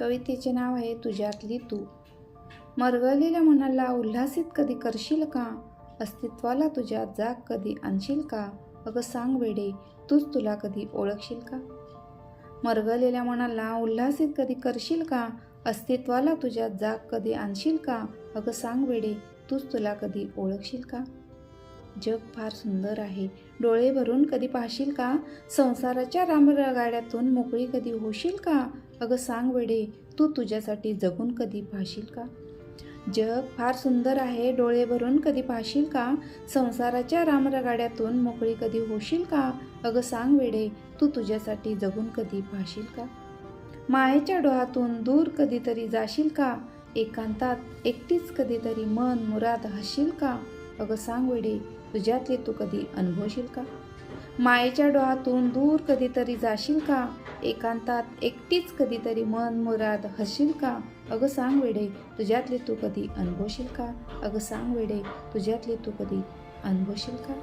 कवितेचे नाव आहे तुझ्यातली तू. मरगळलेल्या मनाला उल्हासित कधी करशील का? अस्तित्वाला तुझ्या जाग कधी आणशील का? अगं सांग वेडे तूच तुला कधी ओळखशील का? मरगळलेल्या मनाला उल्हासित कधी करशील का? अस्तित्वाला तुझ्या जाग कधी आणशील का? अगं सांग वेडे तूच तुला कधी ओळखशील का? जग फार सुंदर आहे. डोळे भरून कधी पाहशील का? संसाराच्या रामगाड्यातून मोकळी कधी होशील का? अगं सांग वेडे तू तुझ्यासाठी जगून कधी पाहशील का? जग फार सुंदर आहे डोळे भरून कधी पाहशील का? संसाराच्या रामरगाड्यातून मोकळी कधी होशील का? अगं सांग वेडे तू तुझ्यासाठी जगून कधी पाहशील का? मायेच्या डोहातून दूर कधीतरी जाशील का? एकांतात एकटीच कधीतरी मन मुराद हसशील का? अगं सांग वेडे तुझ्यातले तू कधी अनुभवशील का? मायेच्या डोहातून दूर कधीतरी जाशील का? एकांतात एकटीच कधीतरी मन मुराद हसशील का? अगं सांग वेडे तुझ्यातले तू कधी अनुभवशील का? अगं सांग वेडे तुझ्यातले तू कधी अनुभवशील का?